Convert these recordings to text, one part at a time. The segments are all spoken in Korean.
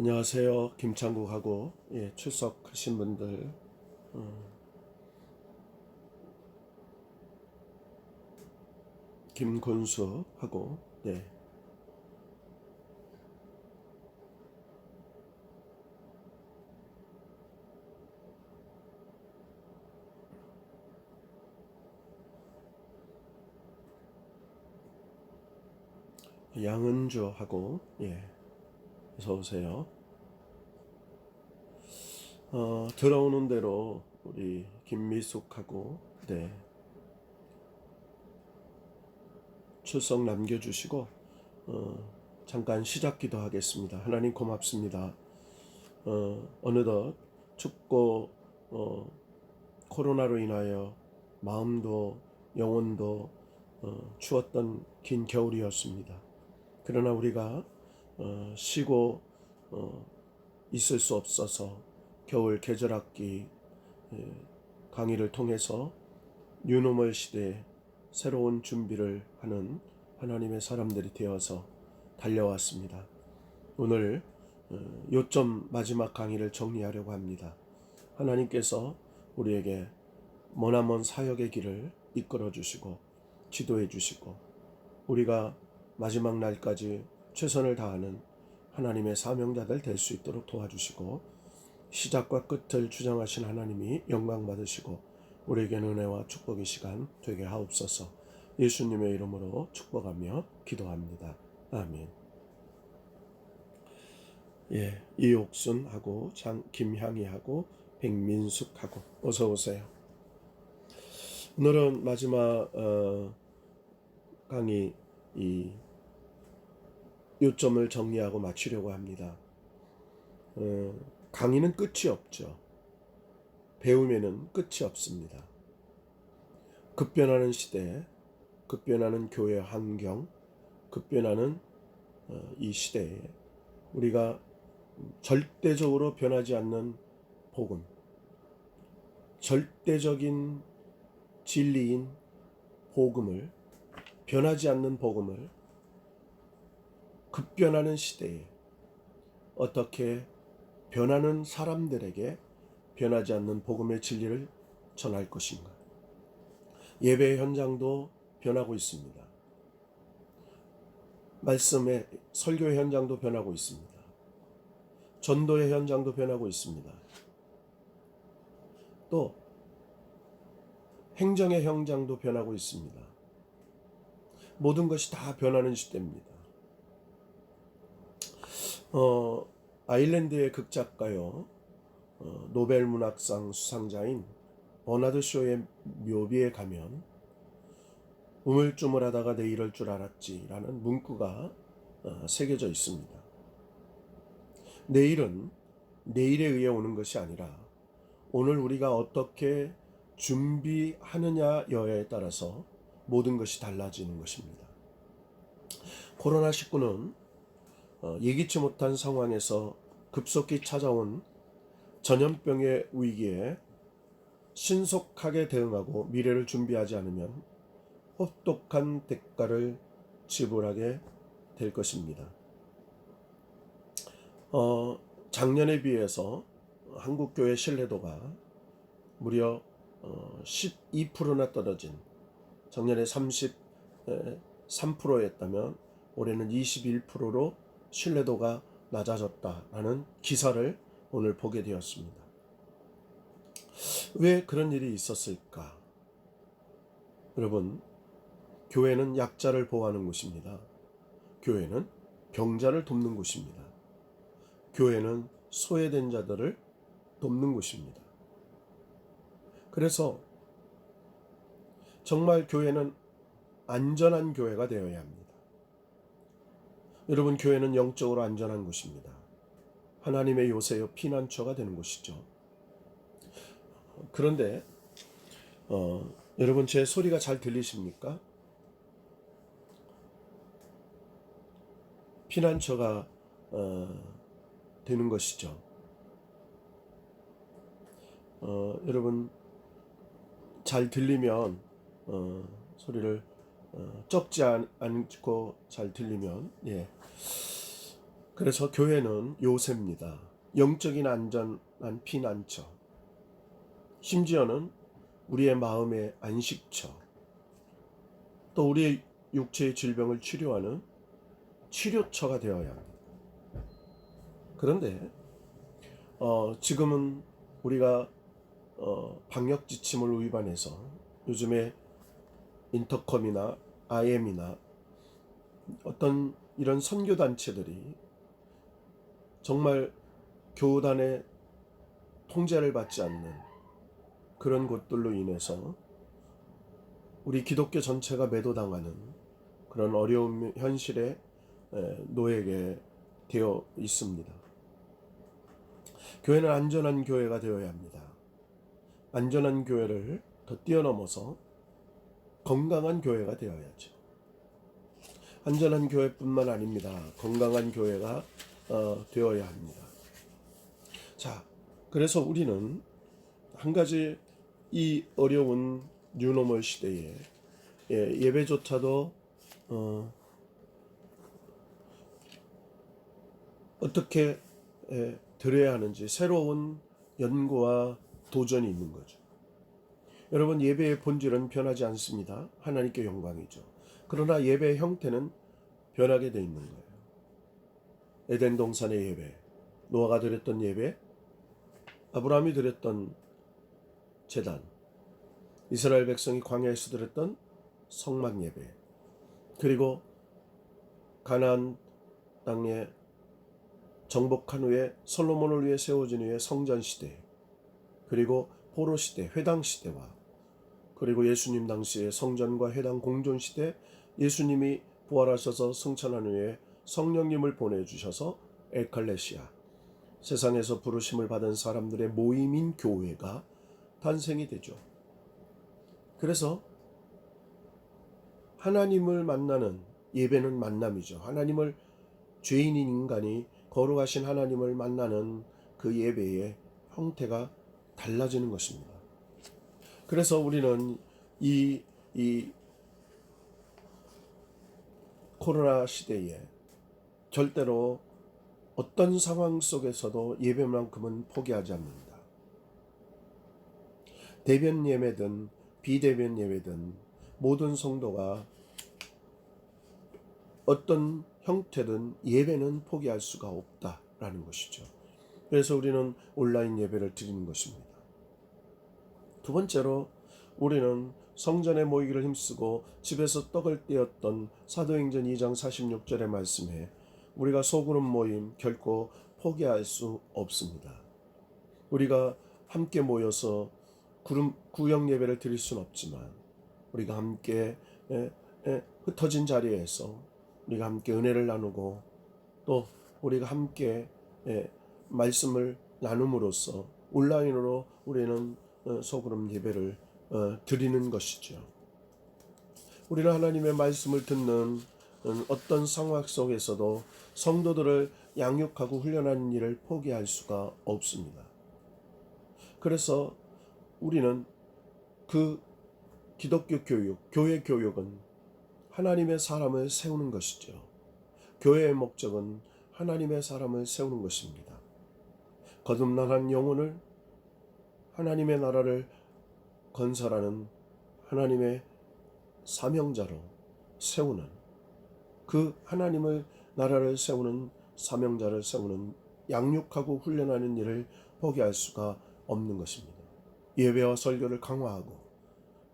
안녕하세요. 김창국하고 예, 출석하신 분들 어, 김건수하고 네. 양은주하고 예. 어서 오세요. 어, 들어오는 대로 우리 김미숙하고 네. 출석 남겨주시고 어, 잠깐 시작 기도 하겠습니다. 하나님 고맙습니다. 어, 어느덧 춥고 어, 코로나로 인하여 마음도 영혼도 어, 추웠던 긴 겨울이었습니다. 그러나 우리가 어, 쉬고 어, 있을 수 없어서 겨울 계절학기 예, 강의를 통해서 뉴노멀 시대에 새로운 준비를 하는 하나님의 사람들이 되어서 달려왔습니다. 오늘 어, 요점 마지막 강의를 정리하려고 합니다. 하나님께서 우리에게 머나먼 사역의 길을 이끌어 주시고 지도해 주시고 우리가 마지막 날까지 최선을 다하는 하나님의 사명자들 될 수 있도록 도와주시고 시작과 끝을 주장하신 하나님이 영광 받으시고 우리에게는 은혜와 축복의 시간 되게 하옵소서 예수님의 이름으로 축복하며 기도합니다. 아멘. 예, 이옥순하고 장 김향이하고 백민숙하고 어서 오세요. 오늘은 마지막 어, 강의 이 요점을 정리하고 마치려고 합니다. 어, 강의는 끝이 없죠. 배움에는 끝이 없습니다. 급변하는 시대, 급변하는 교회 환경, 급변하는 어, 이 시대에 우리가 절대적으로 변하지 않는 복음, 절대적인 진리인 복음을 변하지 않는 복음을 급변하는 시대에 어떻게 변하는 사람들에게 변하지 않는 복음의 진리를 전할 것인가. 예배 현장도 변하고 있습니다. 말씀의 설교 현장도 변하고 있습니다. 전도의 현장도 변하고 있습니다. 또 행정의 현장도 변하고 있습니다. 모든 것이 다 변하는 시대입니다. 어, 아일랜드의 극작가요, 어, 노벨 문학상 수상자인 버나드 쇼의 묘비에 가면 우물쭈물하다가 내 이럴 줄 알았지라는 문구가 어, 새겨져 있습니다. 내일은 내일에 의해 오는 것이 아니라 오늘 우리가 어떻게 준비하느냐여에 따라서 모든 것이 달라지는 것입니다. 코로나19는 어, 예기치 못한 상황에서 급속히 찾아온 전염병의 위기에 신속하게 대응하고 미래를 준비하지 않으면 혹독한 대가를 지불하게 될 것입니다. 어, 작년에 비해서 한국교회 신뢰도가 무려 어, 12%나 떨어진 작년에 33%였다면 올해는 21%로 신뢰도가 낮아졌다라는 기사를 오늘 보게 되었습니다. 왜 그런 일이 있었을까? 여러분, 교회는 약자를 보호하는 곳입니다. 교회는 병자를 돕는 곳입니다. 교회는 소외된 자들을 돕는 곳입니다. 그래서 정말 교회는 안전한 교회가 되어야 합니다. 여러분 교회는 영적으로 안전한 곳입니다. 하나님의 요새여 피난처가 되는 곳이죠. 그런데 어, 여러분 제 소리가 잘 들리십니까? 피난처가 어, 되는 것이죠. 어, 여러분 잘 들리면 어, 소리를 어, 적지 않, 않고 잘 들리면 예 그래서 교회는 요새입니다. 영적인 안전한 피난처. 심지어는 우리의 마음의 안식처. 또 우리의 육체의 질병을 치료하는 치료처가 되어야 합니다. 그런데 어, 지금은 우리가 어, 방역 지침을 위반해서 요즘에 인터컴이나 IM이나 어떤 이런 선교 단체들이 정말 교단의 통제를 받지 않는 그런 곳들로 인해서 우리 기독교 전체가 매도당하는 그런 어려운 현실에 에, 놓이게 되어 있습니다. 교회는 안전한 교회가 되어야 합니다. 안전한 교회를 더 뛰어넘어서 건강한 교회가 되어야죠. 안전한 교회뿐만 아닙니다. 건강한 교회가 어, 되어야 합니다. 자, 그래서 우리는 한 가지 이 어려운 뉴노멀 시대에 예, 예배조차도 어, 어떻게 예, 드려야 하는지 새로운 연구와 도전이 있는 거죠. 여러분 예배의 본질은 변하지 않습니다. 하나님께 영광이죠. 그러나 예배의 형태는 변하게 돼 있는 거예요. 에덴 동산의 예배, 노아가 드렸던 예배, 아브라함이 드렸던 제단, 이스라엘 백성이 광야에서 드렸던 성막 예배, 그리고 가나안 땅에 정복한 후에 솔로몬을 위해 세워진 후에 성전 시대, 그리고 포로 시대, 회당 시대와 그리고 예수님 당시의 성전과 회당 공존 시대, 예수님이 부활하셔서 승천한 후에 성령님을 보내주셔서 에칼레시아, 세상에서 부르심을 받은 사람들의 모임인 교회가 탄생이 되죠. 그래서 하나님을 만나는 예배는 만남이죠. 하나님을 죄인인 인간이 거룩하신 하나님을 만나는 그 예배의 형태가 달라지는 것입니다. 그래서 우리는 이, 이 코로나 시대에 절대로 어떤 상황 속에서도 예배만큼은 포기하지 않는다. 대변 예배든 비대변 예배든 모든 성도가 어떤 형태든 예배는 포기할 수가 없다라는 것이죠. 그래서 우리는 온라인 예배를 드리는 것입니다. 두 번째로 우리는 성전에 모이기를 힘쓰고 집에서 떡을 떼었던 사도행전 2장 46절의 말씀에 우리가 소그룹 모임 결코 포기할 수 없습니다. 우리가 함께 모여서 구역 예배를 드릴 수는 없지만 우리가 함께 흩어진 자리에서 우리가 함께 은혜를 나누고 또 우리가 함께 말씀을 나눔으로써 온라인으로 우리는 어, 소그룹 예배를 어, 드리는 것이죠. 우리는 하나님의 말씀을 듣는 음, 어떤 상황 속에서도 성도들을 양육하고 훈련하는 일을 포기할 수가 없습니다. 그래서 우리는 그 기독교 교육, 교회 교육은 하나님의 사람을 세우는 것이죠. 교회의 목적은 하나님의 사람을 세우는 것입니다. 거듭난 한 영혼을 하나님의 나라를 건설하는 하나님의 사명자로 세우는 그 하나님을 나라를 세우는 사명자를 세우는 양육하고 훈련하는 일을 포기할 수가 없는 것입니다. 예배와 설교를 강화하고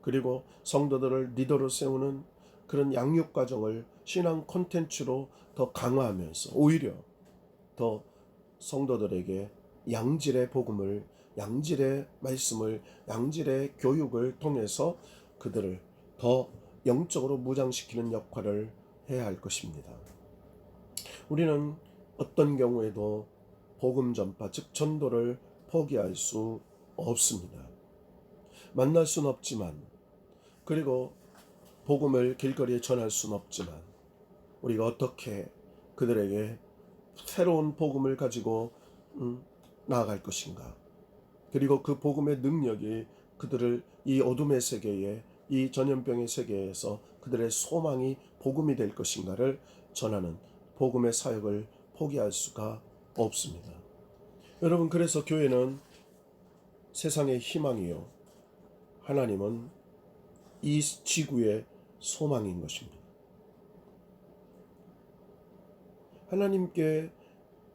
그리고 성도들을 리더로 세우는 그런 양육 과정을 신앙 콘텐츠로 더 강화하면서 오히려 더 성도들에게 양질의 복음을 양질의 말씀을 양질의 교육을 통해서 그들을 더 영적으로 무장시키는 역할을 해야 할 것입니다. 우리는 어떤 경우에도 복음 전파 즉 전도를 포기할 수 없습니다. 만날 수는 없지만 그리고 복음을 길거리에 전할 수는 없지만 우리가 어떻게 그들에게 새로운 복음을 가지고 음, 나아갈 것인가? 그리고 그 복음의 능력이 그들을 이 어둠의 세계에 이 전염병의 세계에서 그들의 소망이 복음이 될 것인가를 전하는 복음의 사역을 포기할 수가 없습니다. 여러분 그래서 교회는 세상의 희망이요 하나님은 이 지구의 소망인 것입니다. 하나님께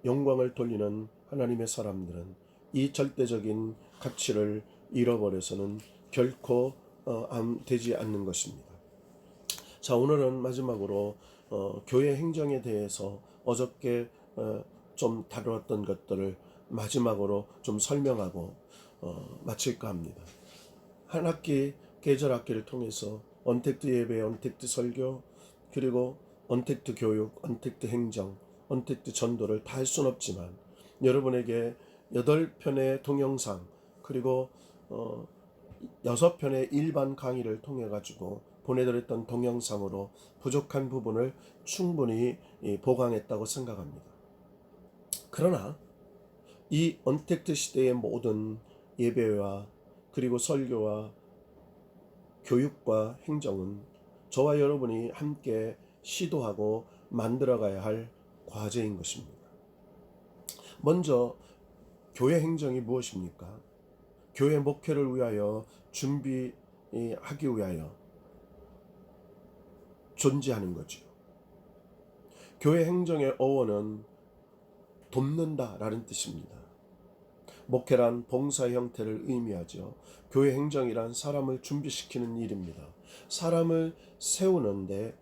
영광을 돌리는 하나님의 사람들은 이 절대적인 가치를 잃어버려서는 결코 어, 안 되지 않는 것입니다. 자 오늘은 마지막으로 어, 교회 행정에 대해서 어저께 어, 좀 다루었던 것들을 마지막으로 좀 설명하고 어, 마칠까 합니다. 한 학기 계절 학기를 통해서 언택트 예배, 언택트 설교 그리고 언택트 교육, 언택트 행정, 언택트 전도를 다 할 수는 없지만 여러분에게 여덟 편의 동영상 그리고 어, 여섯 편의 일반 강의를 통해 가지고 보내드렸던 동영상으로 부족한 부분을 충분히 이, 보강했다고 생각합니다. 그러나 이 언택트 시대의 모든 예배와 그리고 설교와 교육과 행정은 저와 여러분이 함께 시도하고 만들어가야 할 과제인 것입니다. 먼저 교회 행정이 무엇입니까? 교회 목회를 위하여 준비하기 위하여 존재하는 거죠. 교회 행정의 어원은 돕는다라는 뜻입니다. 목회란 봉사 형태를 의미하죠. 교회 행정이란 사람을 준비시키는 일입니다. 사람을 세우는데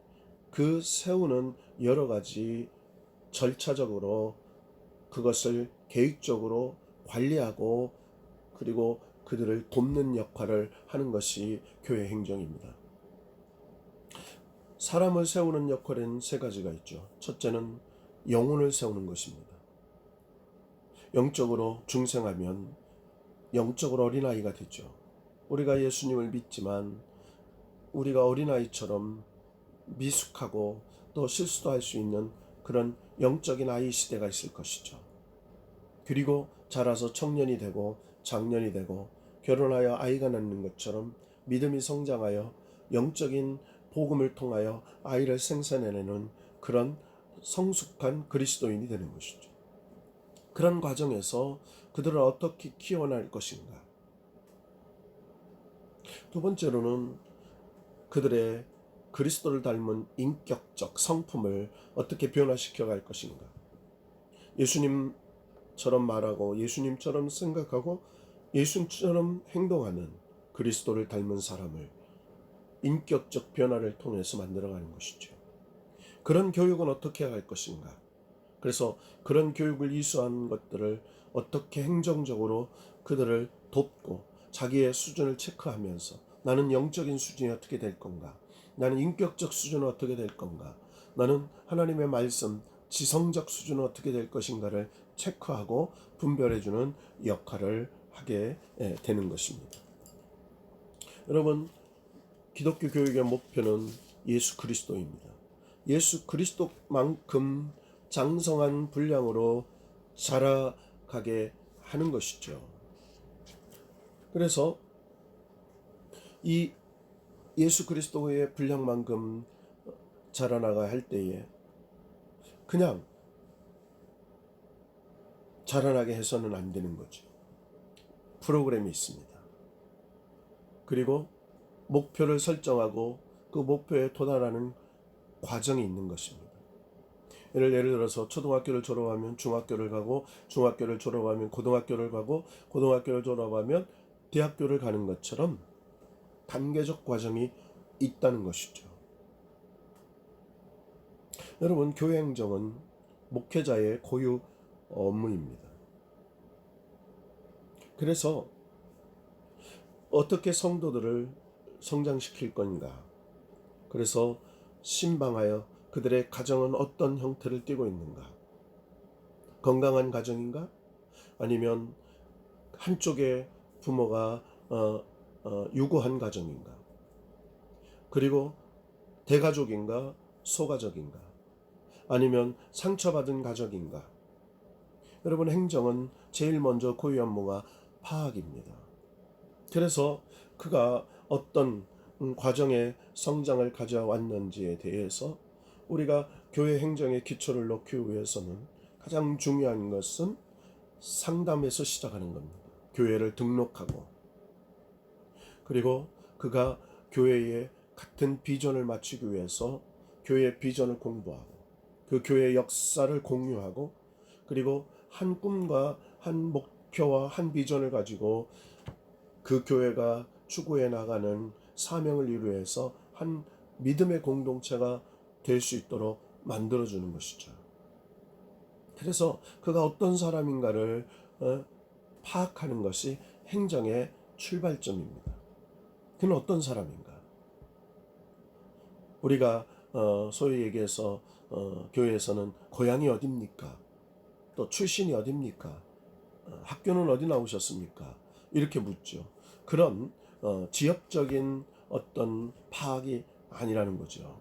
그 세우는 여러 가지 절차적으로 그것을 계획적으로 관리하고 그리고 그들을 돕는 역할을 하는 것이 교회 행정입니다. 사람을 세우는 역할은 세 가지가 있죠. 첫째는 영혼을 세우는 것입니다. 영적으로 중생하면 영적으로 어린아이가 되죠. 우리가 예수님을 믿지만 우리가 어린아이처럼 미숙하고 또 실수도 할 수 있는 그런 영적인 아이 시대가 있을 것이죠. 그리고 자라서 청년이 되고 장년이 되고 결혼하여 아이가 낳는 것처럼 믿음이 성장하여 영적인 복음을 통하여 아이를 생산해내는 그런 성숙한 그리스도인이 되는 것이죠. 그런 과정에서 그들을 어떻게 키워낼 것인가. 두 번째로는 그들의 그리스도를 닮은 인격적 성품을 어떻게 변화시켜 갈 것인가. 예수님 처럼 말하고 예수님처럼 생각하고 예수님처럼 행동하는 그리스도를 닮은 사람을 인격적 변화를 통해서 만들어가는 것이죠. 그런 교육은 어떻게 할 것인가? 그래서 그런 교육을 이수한 것들을 어떻게 행정적으로 그들을 돕고 자기의 수준을 체크하면서 나는 영적인 수준이 어떻게 될 건가? 나는 인격적 수준은 어떻게 될 건가? 나는 하나님의 말씀, 지성적 수준은 어떻게 될 것인가를 체크하고 분별해주는 역할을 하게 예, 되는 것입니다. 여러분, 기독교 교육의 목표는 예수 그리스도입니다. 예수 그리스도만큼 장성한 분량으로 자라가게 하는 것이죠. 그래서 이 예수 그리스도의 분량만큼 자라나가 할 때에 그냥 자라나게 해서는 안 되는 거죠. 프로그램이 있습니다. 그리고 목표를 설정하고 그 목표에 도달하는 과정이 있는 것입니다. 예를, 예를 들어서 초등학교를 졸업하면 중학교를 가고 중학교를 졸업하면 고등학교를 가고 고등학교를 졸업하면 대학교를 가는 것처럼 단계적 과정이 있다는 것이죠. 여러분, 교회 행정은 목회자의 고유 업무입니다. 그래서 어떻게 성도들을 성장시킬 건가? 그래서 신방하여 그들의 가정은 어떤 형태를 띠고 있는가? 건강한 가정인가? 아니면 한쪽의 부모가 어, 어, 유고한 가정인가? 그리고 대가족인가? 소가족인가? 아니면 상처받은 가족인가? 여러분 행정은 제일 먼저 고유 업무가 파악입니다. 그래서 그가 어떤 음, 과정의 성장을 가져왔는지에 대해서 우리가 교회 행정의 기초를 놓기 위해서는 가장 중요한 것은 상담에서 시작하는 겁니다. 교회를 등록하고 그리고 그가 교회에 같은 비전을 맞추기 위해서 교회의 비전을 공부하고 그 교회의 역사를 공유하고 그리고 한 꿈과 한 목표와 한 비전을 가지고 그 교회가 추구해 나가는 사명을 이루어서 한 믿음의 공동체가 될 수 있도록 만들어 주는 것이죠. 그래서 그가 어떤 사람인가를 어, 파악하는 것이 행정의 출발점입니다. 그는 어떤 사람인가? 우리가 어, 소위 얘기해서 어, 교회에서는 고향이 어딥니까? 또 출신이 어딥니까? 어, 학교는 어디 나오셨습니까? 이렇게 묻죠. 그런 어, 지역적인 어떤 파악이 아니라는 거죠.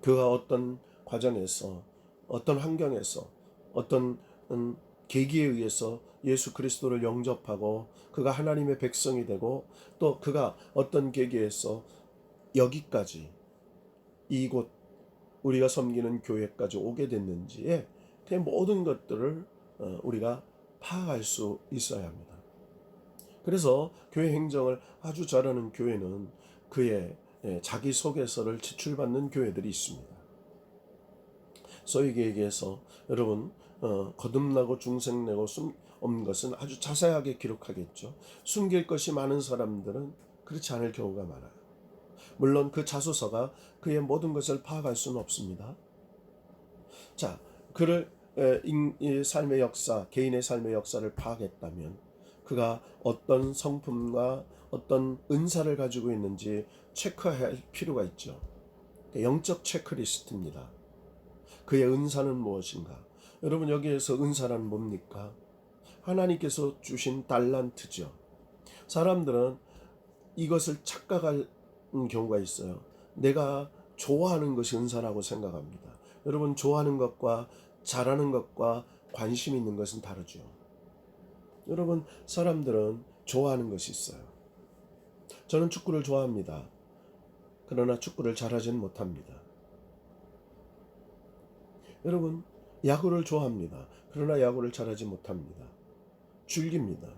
그가 어떤 과정에서 어떤 환경에서 어떤 음, 계기에 의해서 예수 그리스도를 영접하고 그가 하나님의 백성이 되고 또 그가 어떤 계기에서 여기까지 이곳 우리가 섬기는 교회까지 오게 됐는지에 그 모든 것들을 어, 우리가 파악할 수 있어야 합니다. 그래서 교회 행정을 아주 잘하는 교회는 그의 예, 자기 소개서를 제출받는 교회들이 있습니다. 소위 얘기해서 여러분 어, 거듭나고 중생내고 숨 없는 것은 아주 자세하게 기록하겠죠. 숨길 것이 많은 사람들은 그렇지 않을 경우가 많아요. 물론 그 자소서가 그의 모든 것을 파악할 수는 없습니다. 자, 그를 삶의 역사, 개인의 삶의 역사를 파악했다면 그가 어떤 성품과 어떤 은사를 가지고 있는지 체크할 필요가 있죠. 영적 체크리스트입니다. 그의 은사는 무엇인가? 여러분 여기에서 은사란 뭡니까? 하나님께서 주신 달란트죠. 사람들은 이것을 착각하는 경우가 있어요. 내가 좋아하는 것이 은사라고 생각합니다. 여러분 좋아하는 것과 잘하는 것과 관심 있는 것은 다르죠. 여러분 사람들은 좋아하는 것이 있어요. 저는 축구를 좋아합니다. 그러나 축구를 잘하지는 못합니다. 여러분 야구를 좋아합니다. 그러나 야구를 잘하지 못합니다. 즐깁니다.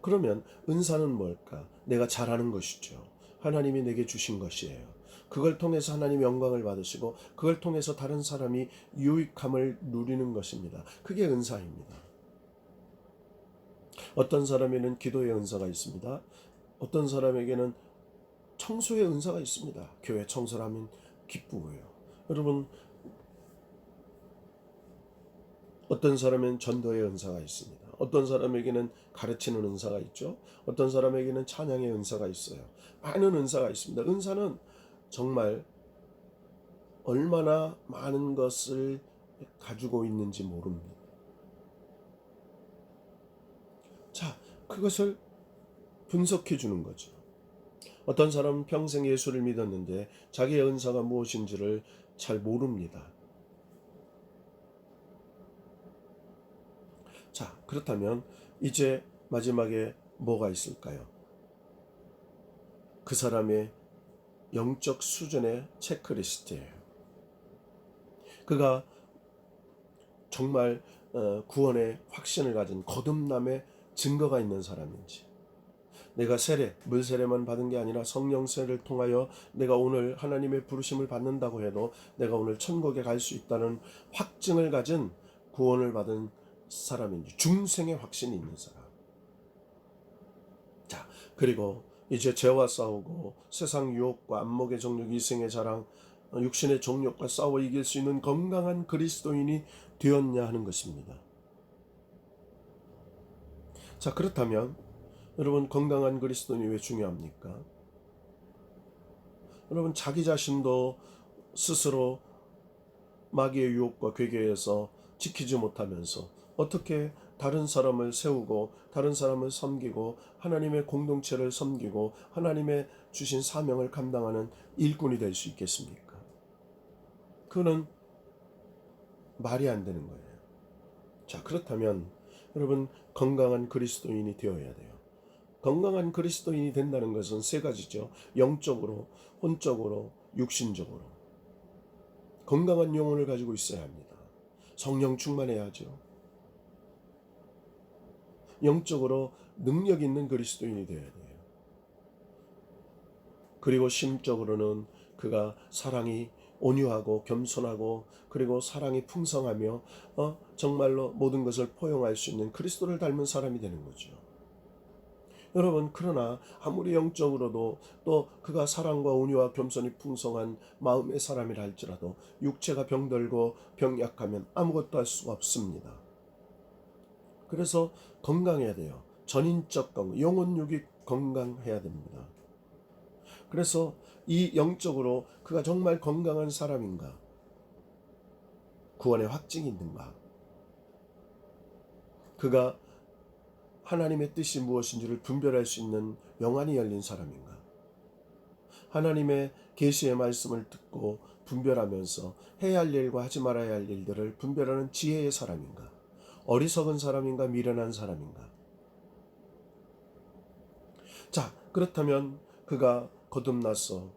그러면 은사는 뭘까? 내가 잘하는 것이죠. 하나님이 내게 주신 것이에요. 그걸 통해서 하나님 영광을 받으시고 그걸 통해서 다른 사람이 유익함을 누리는 것입니다. 그게 은사입니다. 어떤 사람에는 기도의 은사가 있습니다. 어떤 사람에게는 청소의 은사가 있습니다. 교회 청소를 하면 기쁘고요. 여러분 어떤 사람은 전도의 은사가 있습니다. 어떤 사람에게는 가르치는 은사가 있죠. 어떤 사람에게는 찬양의 은사가 있어요. 많은 은사가 있습니다. 은사는 정말 얼마나 많은 것을 가지고 있는지 모릅니다. 자, 그것을 분석해 주는 거죠. 어떤 사람은 평생 예수를 믿었는데 자기의 은사가 무엇인지를 잘 모릅니다. 자, 그렇다면 이제 마지막에 뭐가 있을까요? 그 사람의 영적 수준의 체크리스트예요. 그가 정말 어, 구원의 확신을 가진 거듭남의 증거가 있는 사람인지, 내가 세례, 물 세례만 받은 게 아니라 성령 세례를 통하여 내가 오늘 하나님의 부르심을 받는다고 해도 내가 오늘 천국에 갈 수 있다는 확증을 가진 구원을 받은 사람인지 중생의 확신이 있는 사람. 자, 그리고 이제 죄와 싸우고 세상 유혹과 안목의 정욕, 이생의 자랑, 어, 육신의 정욕과 싸워 이길 수 있는 건강한 그리스도인이 되었냐 하는 것입니다. 자, 그렇다면 여러분 건강한 그리스도인이 왜 중요합니까? 여러분 자기 자신도 스스로 마귀의 유혹과 괴계에서 지키지 못하면서 어떻게 다른 사람을 세우고 다른 사람을 섬기고 하나님의 공동체를 섬기고 하나님의 주신 사명을 감당하는 일꾼이 될 수 있겠습니까? 그는 말이 안 되는 거예요. 자, 그렇다면 여러분 건강한 그리스도인이 되어야 돼요. 건강한 그리스도인이 된다는 것은 세 가지죠. 영적으로, 혼적으로, 육신적으로. 건강한 영혼을 가지고 있어야 합니다. 성령 충만해야죠. 영적으로 능력 있는 그리스도인이 되어야 돼요. 그리고 심적으로는 그가 사랑이 온유하고 겸손하고 그리고 사랑이 풍성하며 어, 정말로 모든 것을 포용할 수 있는 그리스도를 닮은 사람이 되는 거죠. 여러분 그러나 아무리 영적으로도 또 그가 사랑과 온유와 겸손이 풍성한 마음의 사람이라 할지라도 육체가 병들고 병약하면 아무것도 할 수가 없습니다. 그래서 건강해야 돼요. 전인적 건강, 영혼육이 건강해야 됩니다. 그래서 이 영적으로 그가 정말 건강한 사람인가? 구원의 확증이 있는가? 그가 하나님의 뜻이 무엇인지를 분별할 수 있는 영안이 열린 사람인가? 하나님의 계시의 말씀을 듣고 분별하면서 해야 할 일과 하지 말아야 할 일들을 분별하는 지혜의 사람인가? 어리석은 사람인가? 미련한 사람인가? 자, 그렇다면 그가 거듭나서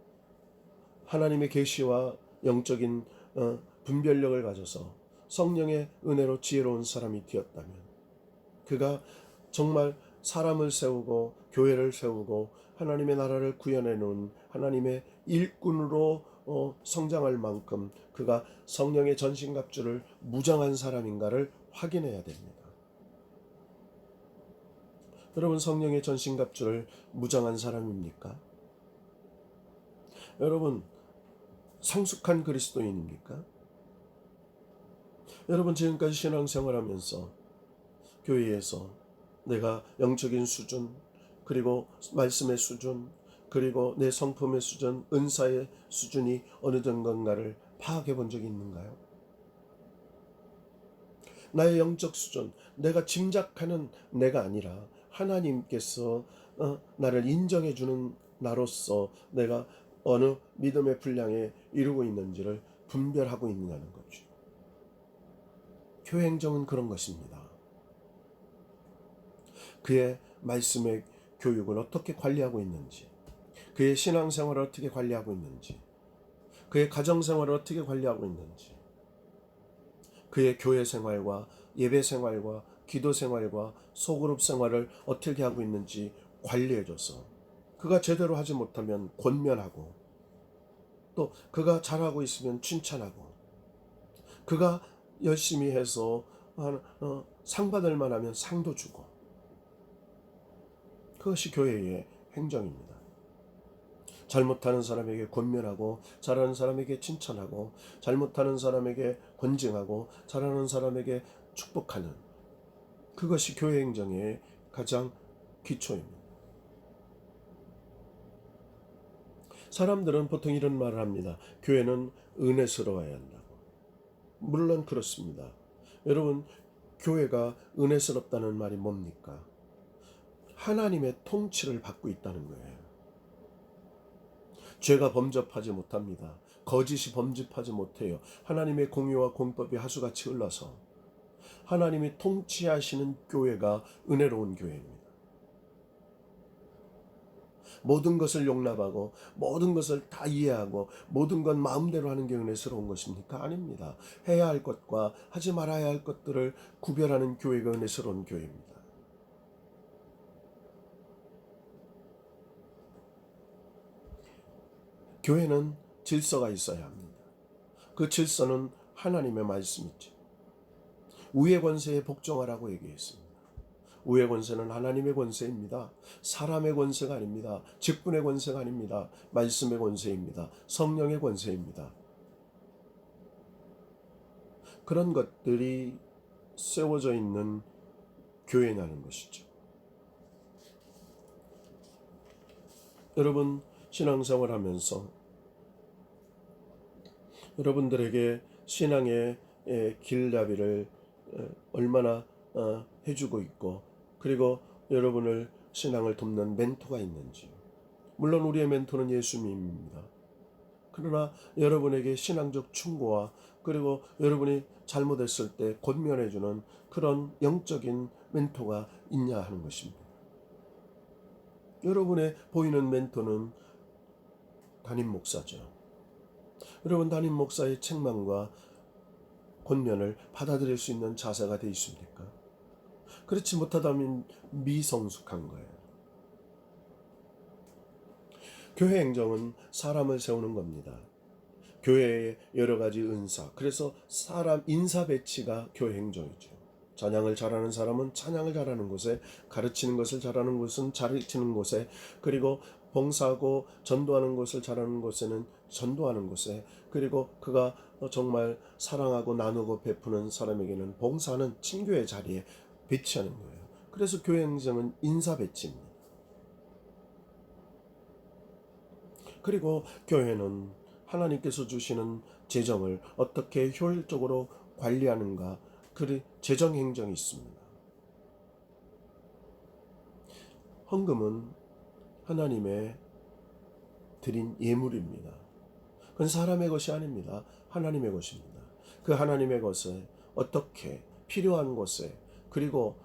하나님의 계시와 영적인 어, 분별력을 가져서 성령의 은혜로 지혜로운 사람이 되었다면 그가 정말 사람을 세우고 교회를 세우고 하나님의 나라를 구현해 놓은 하나님의 일꾼으로 어, 성장할 만큼 그가 성령의 전신갑주를 무장한 사람인가를 확인해야 됩니다. 여러분 성령의 전신갑주를 무장한 사람입니까? 여러분 성숙한 그리스도인입니까? 여러분 지금까지 신앙생활하면서 교회에서 내가 영적인 수준 그리고 말씀의 수준 그리고 내 성품의 수준 은사의 수준이 어느 정도인가를 파악해 본 적이 있는가요? 나의 영적 수준 내가 짐작하는 내가 아니라 하나님께서 어, 나를 인정해 주는 나로서 내가 어느 믿음의 분량에 이루고 있는지를 분별하고 있느냐는 거죠. 교회 행정은 그런 것입니다. 그의 말씀의 교육을 어떻게 관리하고 있는지, 그의 신앙생활을 어떻게 관리하고 있는지, 그의 가정생활을 어떻게 관리하고 있는지, 그의 교회 생활과 예배 생활과 기도 생활과 소그룹 생활을 어떻게 하고 있는지 관리해줘서 그가 제대로 하지 못하면 권면하고 또 그가 잘하고 있으면 칭찬하고 그가 열심히 해서 어, 상 받을 만하면 상도 주고 그것이 교회의 행정입니다. 잘못하는 사람에게 권면하고 잘하는 사람에게 칭찬하고 잘못하는 사람에게 권증하고 잘하는 사람에게 축복하는 그것이 교회 행정의 가장 기초입니다. 사람들은 보통 이런 말을 합니다. 교회는 은혜스러워야 한다고. 물론 그렇습니다. 여러분, 교회가 은혜스럽다는 말이 뭡니까? 하나님의 통치를 받고 있다는 거예요. 죄가 범접하지 못합니다. 거짓이 범접하지 못해요. 하나님의 공의와 공법이 하수같이 흘러서 하나님이 통치하시는 교회가 은혜로운 교회입니다. 모든 것을 용납하고 모든 것을 다 이해하고 모든 건 마음대로 하는 게 은혜스러운 것입니까? 아닙니다. 해야 할 것과 하지 말아야 할 것들을 구별하는 교회가 은혜스러운 교회입니다. 교회는 질서가 있어야 합니다. 그 질서는 하나님의 말씀이죠. 우의 권세에 복종하라고 얘기했습니다. 우의 권세는 하나님의 권세입니다. 사람의 권세가 아닙니다. 직분의 권세가 아닙니다. 말씀의 권세입니다. 성령의 권세입니다. 그런 것들이 세워져 있는 교회라는 것이죠. 여러분 신앙생활 하면서 여러분들에게 신앙의 길잡이를 얼마나 어, 해주고 있고 그리고 여러분을 신앙을 돕는 멘토가 있는지. 물론 우리의 멘토는 예수님입니다. 그러나 여러분에게 신앙적 충고와 그리고 여러분이 잘못했을 때 권면해주는 그런 영적인 멘토가 있냐 하는 것입니다. 여러분의 보이는 멘토는 담임 목사죠. 여러분 담임 목사의 책망과 권면을 받아들일 수 있는 자세가 되어 있습니까? 그렇지 못하다면 미성숙한 거예요. 교회 행정은 사람을 세우는 겁니다. 교회의 여러 가지 은사. 그래서 사람 인사 배치가 교회 행정이죠. 찬양을 잘하는 사람은 찬양을 잘하는 곳에 가르치는 것을 잘하는 곳은 가르치는 곳에 그리고 봉사하고 전도하는 것을 잘하는 곳에는 전도하는 곳에 그리고 그가 정말 사랑하고 나누고 베푸는 사람에게는 봉사하는 친교의 자리에 배치하는 거예요. 그래서 교회 행정은 인사 배치입니다. 그리고 교회는 하나님께서 주시는 재정을 어떻게 효율적으로 관리하는가 그 재정 행정이 있습니다. 헌금은 하나님의 드린 예물입니다. 그건 사람의 것이 아닙니다. 하나님의 것입니다. 그 하나님의 것을 어떻게 필요한 곳에 그리고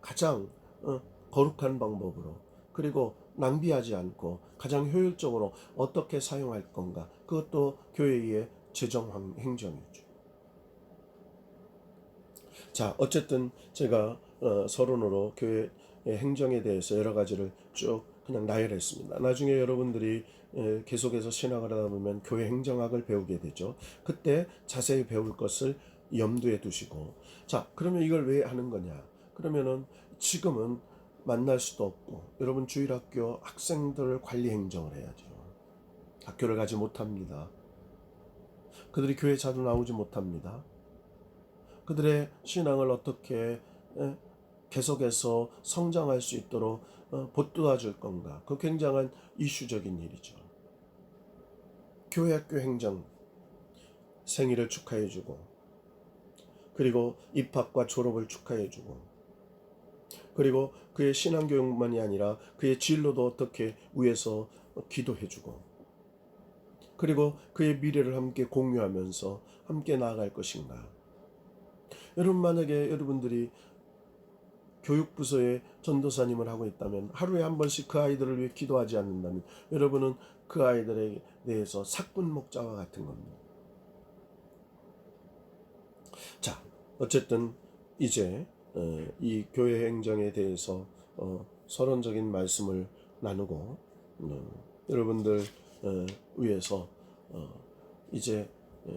가장 어, 거룩한 방법으로 그리고 낭비하지 않고 가장 효율적으로 어떻게 사용할 건가 그것도 교회의 재정 행정이죠. 자 어쨌든 제가 어, 서론으로 교회 행정에 대해서 여러 가지를 쭉 그냥 나열했습니다. 나중에 여러분들이 계속해서 신학을 하다 보면 교회 행정학을 배우게 되죠. 그때 자세히 배울 것을 염두에 두시고 자 그러면 이걸 왜 하는 거냐? 그러면은 지금은 만날 수도 없고 여러분 주일학교 학생들을 관리 행정을 해야죠. 학교를 가지 못합니다. 그들이 교회 자주 나오지 못합니다. 그들의 신앙을 어떻게 계속해서 성장할 수 있도록 어, 보도해 줄 건가? 그 굉장한 이슈적인 일이죠. 교회 학교 행정 생일을 축하해 주고 그리고 입학과 졸업을 축하해 주고 그리고 그의 신앙 교육만이 아니라 그의 진로도 어떻게 위해서 기도해 주고 그리고 그의 미래를 함께 공유하면서 함께 나아갈 것인가 여러분 만약에 여러분들이 교육부서에 전도사님을 하고 있다면 하루에 한 번씩 그 아이들을 위해 기도하지 않는다면 여러분은 그 아이들에 대해서 사꾼 목자와 같은 겁니다. 자, 어쨌든 이제 어, 이 교회 행정에 대해서 어, 서론적인 말씀을 나누고 어, 여러분들 위해서 이제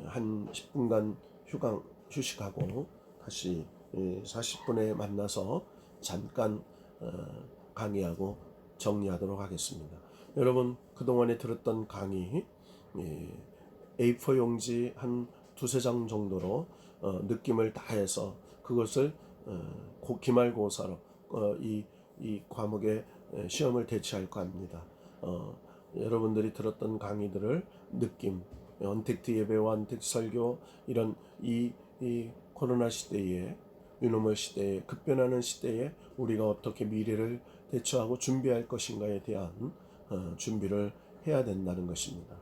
한 10분간 휴강 휴식하고 다시 40분에 만나서 잠깐 강의하고 정리하도록 하겠습니다. 여러분 그동안에 들었던 강의 A4 용지 한 두세 장 정도로 느낌을 다해서 그것을 어, 기말고사로 어, 이, 이 과목의 시험을 대체할까 합니다. 어, 여러분들이 들었던 강의들을 느낌, 언택트 예배와 언택트 설교 이런 이, 이 코로나 시대에 유노멀 시대에 급변하는 시대에 우리가 어떻게 미래를 대처하고 준비할 것인가에 대한 어, 준비를 해야 된다는 것입니다.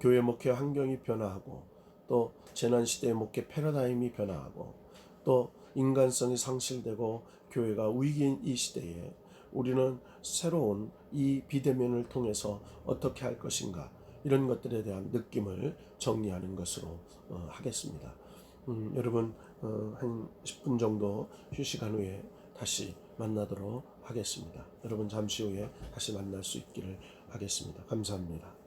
교회 목회 환경이 변화하고 또 재난 시대의 목회 패러다임이 변화하고 또 인간성이 상실되고 교회가 위기인 이 시대에 우리는 새로운 이 비대면을 통해서 어떻게 할 것인가 이런 것들에 대한 느낌을 정리하는 것으로 어, 하겠습니다. 음, 여러분 어, 한 10분 정도 휴식한 후에 다시 만나도록 하겠습니다. 여러분 잠시 후에 다시 만날 수 있기를 하겠습니다. 감사합니다.